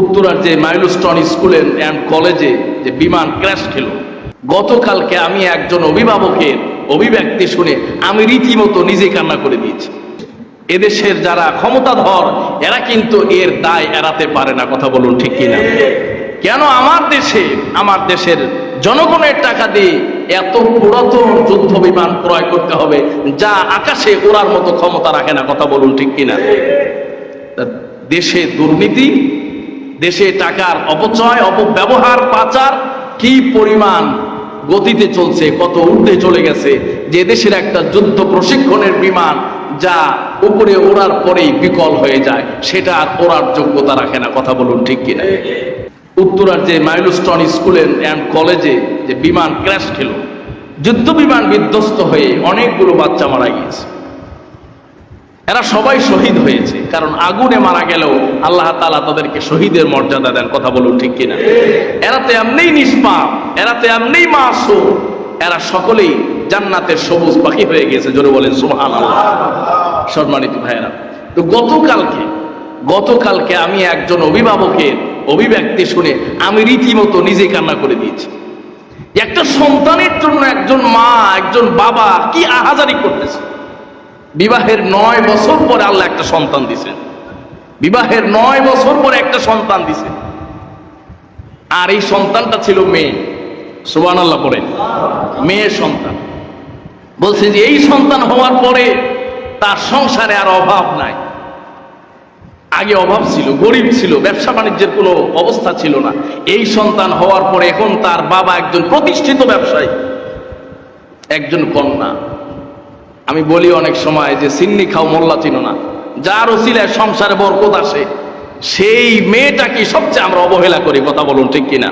উত্তরার যে Milestone school and কলেজে যে বিমান ক্র্যাশ খেল গতকালকে আমি একজন অভিভাবকের অভিব্যক্তি শুনে আমি রীতিমতো নিজে কান্না করে দিয়েছি। এদেশের যারা ক্ষমতাধর, এরা কিন্তু এর দায় এড়াতে পারে না, কথা বলুন ঠিক কিনা? কেন আমার দেশে, আমার দেশের জনগণের টাকা দিয়ে এত পুরাতন যুদ্ধ বিমান ক্রয় করতে হবে, যা আকাশে ওড়ার মতো ক্ষমতা রাখে না, কথা বলুন ঠিক কিনা? দেশে দুর্নীতি দেশে টাকার অপচয়, অপব্যবহার, পাচার কি পরিমাণ গতিতে চলছে, কত ঊর্ধ্বে চলে গেছে, যে দেশের একটা যুদ্ধ প্রশিক্ষণের বিমান যা উপরে ওড়ার পরেই বিকল হয়ে যায়, সেটা আর ওড়ার যোগ্যতা রাখে না, কথা বলুন ঠিক কিনা? উত্তরার যে মাইলস্টন স্কুল অ্যান্ড কলেজে যে বিমান ক্র্যাশ খেল যুদ্ধ বিমান বিধ্বস্ত হয়ে অনেকগুলো বাচ্চা মারা গিয়েছে। এরা সবাই শহীদ হয়েছে, কারণ আগুনে মারা গেলেও আল্লাহ তালা তাদেরকে শহীদের মর্যাদা দেন, কথা বলুন ঠিক কিনা? এরা তো এমনিই নিষ্পাপ, এরা তো এমনিই মাসুম, এরা সকলেই জান্নাতের সবুজ পাখি হয়ে গেছে, জোরে বলেন সুহান সম্মানিত ভাইয়েরা, তো গতকালকে গতকালকে আমি একজন অভিভাবকের অভিব্যক্তি শুনে আমি রীতিমতো নিজে কান্না করে দিয়েছি। একটা সন্তানের জন্য একজন মা, একজন বাবা কি আহাজারি করতেছে? বিবাহের নয় বছর পরে আল্লাহ একটা সন্তান দিছেন বিবাহের নয় বছর পরে একটা সন্তান দিছে। আর এই সন্তানটা ছিল মেয়ে। সুবান আল্লাহ পরে মেয়ের সন্তান। বলছে যে এই সন্তান হওয়ার পরে তার সংসারে আর অভাব নাই। আগে অভাব ছিল, গরিব ছিল, ব্যবসা বাণিজ্যের কোনো অবস্থা ছিল না। এই সন্তান হওয়ার পরে এখন তার বাবা একজন প্রতিষ্ঠিত ব্যবসায়ী। একজন কন্যা। আমি বলি অনেক সময় যে সিন্নি খাও মোল্লা চিনো না। যার ওসিলায় সংসারে বরকত আসে, সেই মেয়েটাকে সবচেয়ে আমরা অবহেলা করি, কথা বলুন ঠিক কিনা?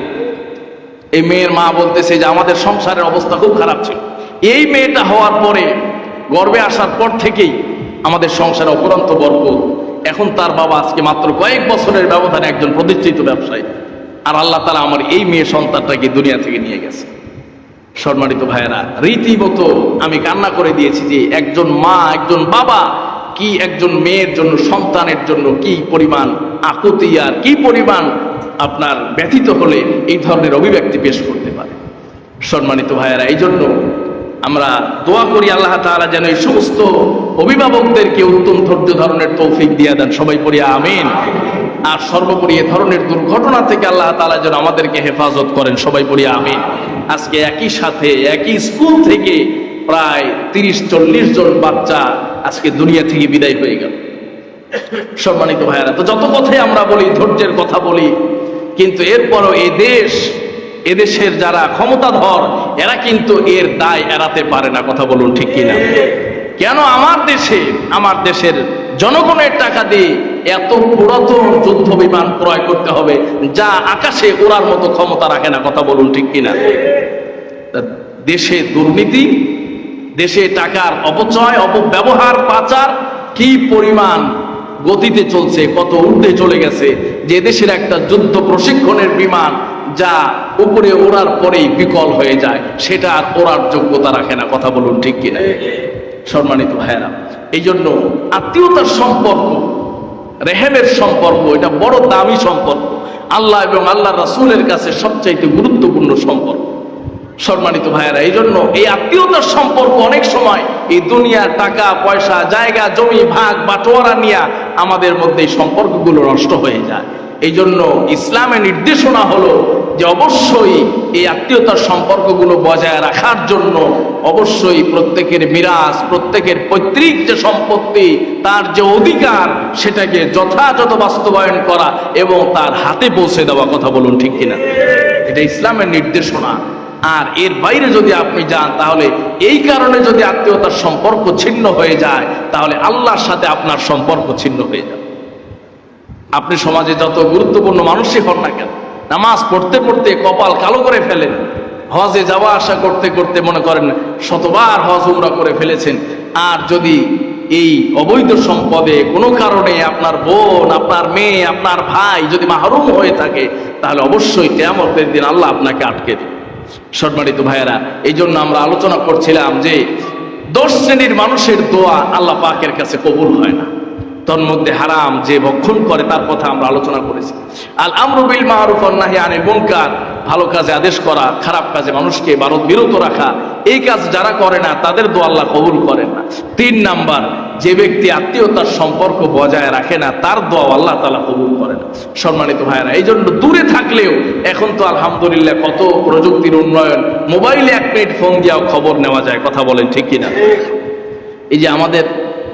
এই মেয়ের মা বলতেছে যে আমাদের সংসারের অবস্থা খুব খারাপ ছিল। এই মেয়েটা হওয়ার পরে, গর্বে আসার পর থেকেই আমাদের সংসারে অপরন্ত বরকত। এখন তার বাবা আজকে মাত্র কয়েক বছরের ব্যবধানে একজন প্রতিষ্ঠিত ব্যবসায়ী। আর আল্লাহ তালা আমার এই মেয়ে সন্তানটাকে দুনিয়া থেকে নিয়ে গেছে। সম্মানিত ভাইয়েরা, রীতিমতো আমি কান্না করে দিয়েছি যে একজন মা, একজন বাবা, কি একজন মেয়ের জন্য, সন্তানের জন্য কি পরিমাণ আকুতি আর কি পরিমাণ আপনার ব্যথিত হলে এই ধরনের অভিব্যক্তি পেশ করতে পারে। সম্মানিত ভাইয়েরা এই জন্য আমরা দোয়া করি আল্লাহ তাআলা যেন এই সমস্ত অভিভাবকদেরকে উত্তম ধৈর্য ধরনের তৌফিক দিয়ে দেন। সবাই পড়ি আমিন। আর সর্বোপরি এ ধরনের দুর্ঘটনা থেকে আল্লাহ তাআলা যেন আমাদেরকে হেফাজত করেন। সবাই পড়ি আমিন। আজকে একই সাথে, একই স্কুল থেকে প্রায় তিরিশ, চল্লিশ জন বাচ্চা আজকে দুনিয়া থেকে বিদায় হয়ে গেল। সম্মানিত ভাইয়েরা, তো যত কথাই আমরা বলি, ধৈর্যের কথা বলি, কিন্তু এরপরও এই দেশ এদেশের যারা ক্ষমতাধর, এরা কিন্তু এর দায় এড়াতে পারে না, কথা বলুন ঠিক কিনা? কেন আমার দেশে, আমার দেশের জনগণের টাকা দিয়ে এত পুরাতন যুদ্ধ বিমান ক্রয় করতে হবে, যা আকাশে ওড়ার মতো ক্ষমতা রাখে না, কথা বলুন ঠিক কিনা? দেশে দুর্নীতি, দেশে টাকার অপচয়, অপব্যবহার, পাচার, কি পরিমাণ গতিতে চলছে, কত ঊর্ধ্বে চলে গেছে, যে দেশের একটা যুদ্ধ প্রশিক্ষণের বিমান যা উপরে ওড়ার পরেই বিকল হয়ে যায়, সেটা আর ওড়ার যোগ্যতা রাখে না, কথা বলুন ঠিক কিনা? সম্মানিত ভাইয়েরা এই জন্য আত্মীয়তার সম্পর্ক, রেহেমের সম্পর্ক, এটা বড় দামি সম্পর্ক। আল্লাহ এবং আল্লাহ রাসূলের কাছে সবচাইতে গুরুত্বপূর্ণ সম্পর্ক। সম্মানিত ভাইয়েরা এই জন্য এই আত্মীয়তার সম্পর্ক অনেক সময় এই দুনিয়ার টাকা, পয়সা, জায়গা, জমি, ভাগ, বাটোয়ারা নিয়ে আমাদের মধ্যে এই সম্পর্কগুলো নষ্ট হয়ে যায়। এই জন্য ইসলামের নির্দেশনা হলো যে অবশ্যই এই আত্মীয়তার সম্পর্কগুলো বজায় রাখার জন্য অবশ্যই প্রত্যেকের মিরাজ, প্রত্যেকের পৈতৃক যে সম্পত্তি, তার যে অধিকার, সেটাকে যথাযথ বাস্তবায়ন করা এবং তার হাতে পৌঁছে দেওয়া কথা বলুন ঠিক কিনা? এটা ইসলামের নির্দেশনা। আর এর বাইরে যদি আপনি যান, তাহলে এই কারণে যদি আত্মীয়তার সম্পর্ক ছিন্ন হয়ে যায়, তাহলে আল্লাহর সাথে আপনার সম্পর্ক ছিন্ন হয়ে যাবে। আপনি সমাজে যত গুরুত্বপূর্ণ মানুষই হন না কেন নামাজ পড়তে পড়তে কপাল কালো করে ফেলেন। হজে যাওয়া আসা করতে করতে মনে করেন শতবার হজ উমরা করে ফেলেছেন। আর যদি এই অবৈধ সম্পদে কোনো কারণে আপনার বোন, আপনার মেয়ে, আপনার ভাই যদি মাহরুম হয়ে থাকে, তাহলে অবশ্যই কেয়ামতের দিন আল্লাহ আপনাকে আটকে দেবে। সম্মানিত ভাইয়েরা এই জন্য আমরা আলোচনা করছিলাম যে দশ শ্রেণির মানুষের দোয়া আল্লাহ পাকের কাছে কবুল হয় না। তন্মধ্যে হারাম যে ভক্ষণ করে তার কথা আমরা আলোচনা করেছি। আল আমরুবিল মাহরুফ নাহি আনে মুনকার, ভালো কাজে আদেশ করা, খারাপ কাজে মানুষকে ভারত বিরত রাখা, এই কাজ যারা করে না, তাদের দোয়া আল্লাহ কবুল করেন না। তিন নাম্বার, যে ব্যক্তি আত্মীয়তার সম্পর্ক বজায় রাখে না, তার দোয়া আল্লাহ তালা কবুল করে না। সম্মানিত ভাইয়েরা এই জন্য দূরে থাকলেও এখন তো আলহামদুলিল্লাহ কত প্রযুক্তির উন্নয়ন, মোবাইলে এক মিনিট ফোন দিয়েও খবর নেওয়া যায়, কথা বলেন ঠিক কিনা? এই যে আমাদের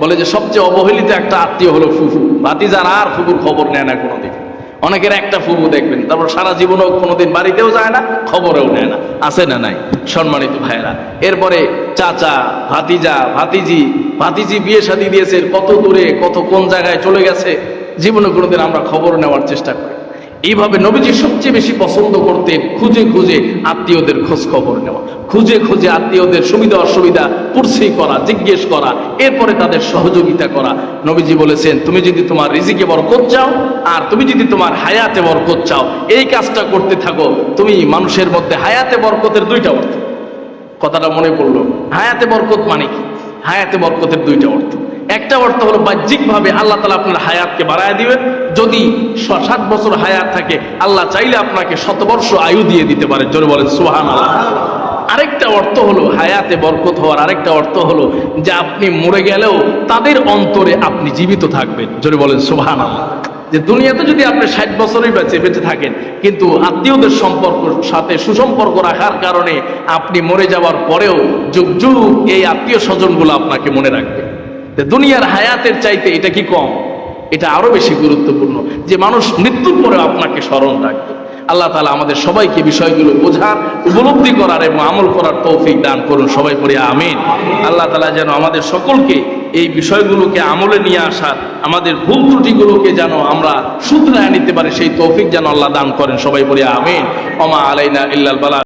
বলে যে সবচেয়ে অবহেলিত একটা আত্মীয় হলো ফুফু। ভাতিজার আর ফুফুর খবর নেয় না কোনোদিন। অনেকের একটা ফুফু দেখবেন, তারপর সারা জীবনেও কোনোদিন বাড়িতেও যায় না, খবরেও নেয় না। আছে না নাই? সম্মানিত ভাইরা এরপরে চাচা, ভাতিজা, ভাতিজি ভাতিজি বিয়ে শাদি দিয়েছে, কত দূরে, কত কোন জায়গায় চলে গেছে, জীবনে কোনোদিন আমরা খবর নেওয়ার চেষ্টা করি এইভাবে নবীজি সবচেয়ে বেশি পছন্দ করতেন খুঁজে খুঁজে আত্মীয়দের খোঁজ খবর নেওয়া, খুঁজে খুঁজে আত্মীয়দের সুবিধা অসুবিধা পুরসি করা, জিজ্ঞেস করা, এরপরে তাদের সহযোগিতা করা। নবীজি বলেছেন, তুমি যদি তোমার রিজিকে বরকত চাও, আর তুমি যদি তোমার হায়াতে বরকত চাও, এই কাজটা করতে থাকো, তুমি মানুষের মধ্যে হায়াতে বরকতের দুইটা অর্থ। কথাটা মনে পড়ল। হায়াতে বরকত মানে কি? হায়াতে বরকতের দুইটা অর্থ। একটা অর্থ হলো বাহ্যিকভাবে আল্লাহ তালা আপনার হায়াতকে বাড়ায় দিবেন। যদি ষাট বছর হায়াত থাকে, আল্লাহ চাইলে আপনাকে শতবর্ষ আয়ু দিয়ে দিতে পারে। জোরে বলেন সুহান আরেকটা অর্থ হলো হায়াতে বরকত হওয়ার আরেকটা অর্থ হলো যে আপনি মরে গেলেও তাদের অন্তরে আপনি জীবিত থাকবেন। জোরে বলেন সুহান যে দুনিয়াতে যদি আপনি ষাট বছরই বেঁচে বেঁচে থাকেন, কিন্তু আত্মীয়দের সম্পর্ক সাথে সুসম্পর্ক রাখার কারণে আপনি মরে যাওয়ার পরেও যুগ যুগ এই আত্মীয় স্বজনগুলো আপনাকে মনে রাখবে। দুনিয়ার হায়াতের চাইতে এটা কি কম? এটা আরও বেশি গুরুত্বপূর্ণ যে মানুষ মৃত্যুর পরে আপনাকে স্মরণ রাখবে। আল্লাহ তালা আমাদের সবাইকে বিষয়গুলো বোঝার, উপলব্ধি করার এবং আমল করার তৌফিক দান করুন। সবাই পড়ে আমিন। আল্লাহ তালা যেন আমাদের সকলকে এই বিষয়গুলোকে আমলে নিয়ে আসার আমাদের ভুল ত্রুটিগুলোকে যেন আমরা শুধরায় নিতে পারি, সেই তৌফিক যেন আল্লাহ দান করেন। সবাই পড়ে আমিন। অমা আলাইনা ইল্লাল বালা